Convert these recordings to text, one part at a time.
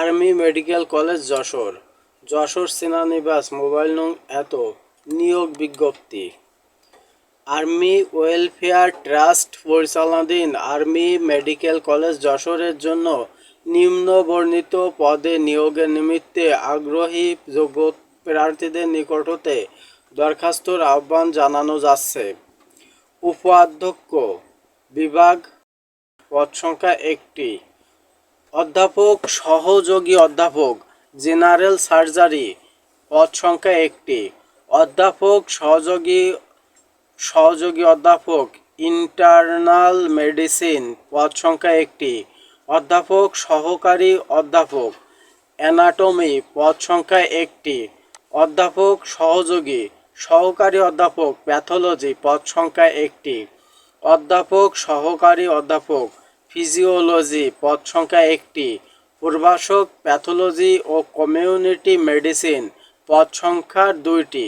Army medical college Jessore. Jessore সেনানিবাস mobile নং এত, নিয়োগ বিজ্ঞপ্তি। আর্মি ওয়েলফেয়ার ট্রাস্ট পরিচালনাধীন আর্মি মেডিকেল কলেজ যশোরের জন্য নিম্ন বর্ণিত পদে নিয়োগের নিমিত্তে আগ্রহী যোগ্য প্রার্থীদের নিকট হতে দরখাস্তর আহ্বান জানানো যাচ্ছে। উপাধ্যক্ষ বিভাগ পদ সংখ্যা একটি। অধ্যাপক, সহযোগী অধ্যাপক, জেনারেল সার্জারি, পদ সংখ্যা একটি। অধ্যাপক, সহযোগী সহযোগী অধ্যাপক ইন্টারনাল মেডিসিন পদ সংখ্যা একটি। অধ্যাপক, সহকারী অধ্যাপক অ্যানাটমি পদ সংখ্যা একটি। অধ্যাপক, সহযোগী, সহকারী অধ্যাপক প্যাথোলজি পদ সংখ্যা একটি। অধ্যাপক, সহকারী অধ্যাপক ফিজিওলজি পদ সংখ্যা একটি। প্রভাষক প্যাথোলজি ও কমিউনিটি মেডিসিন পদ সংখ্যা দুইটি।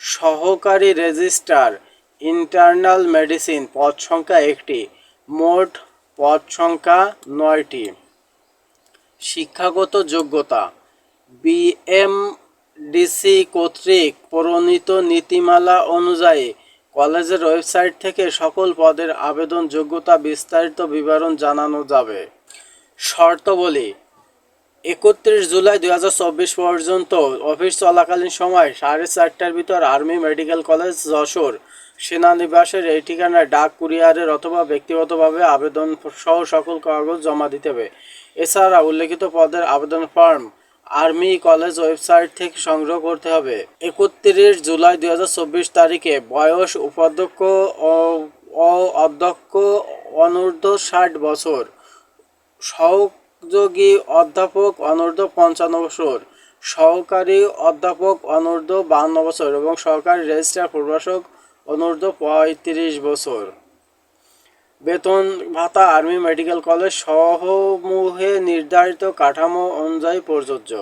সহকারী রেজিস্ট্রার ইন্টারনাল মেডিসিন পদ সংখ্যা একটি। মোট পদ সংখ্যা নয়টি। শিক্ষাগত যোগ্যতা বিএমডিসি কর্তৃক প্রণীত নীতিমালা অনুযায়ী কলেজের ওয়েবসাইট থেকে সকল পদের আবেদন যোগ্যতা বিস্তারিত বিবরণ জানানো যাবে। শর্তাবলী একত্রিশ জুলাই দুই হাজার চব্বিশ পর্যন্ত অফিস চলাকালীন সময় সাড়ে চারটার ভিতর আর্মি মেডিকেল কলেজ, যশোর সেনানিবাসের এই ঠিকানায় ডাক কুরিয়ারের অথবা ব্যক্তিগতভাবে আবেদন সহ সকল কাগজ জমা দিতে হবে। এছাড়া উল্লেখিত পদের আবেদন ফর্ম আর্মি কলেজ ওয়েবসাইট থেকে সংগ্রহ করতে হবে। একত্রিশ জুলাই দুই হাজার চব্বিশ তারিখে বয়স উপাধ্যক্ষ ও অধ্যক্ষ অনূর্ধ্ব ষাট বছর। সহযোগী অধ্যাপক অনূর্ধ্ব পঞ্চান্ন বছর। সহকারী অধ্যাপক অনূর্ধ্ব বাহান্ন বছর এবং সহকারী রেজিস্ট্রার প্রভাষক অনূর্ধ্ব পঁয়ত্রিশ বছর। বেতন ভাতা আর্মি মেডিকেল কলেজ সমূহে নির্ধারিত কাঠামো অনুযায়ী প্রযোজ্য।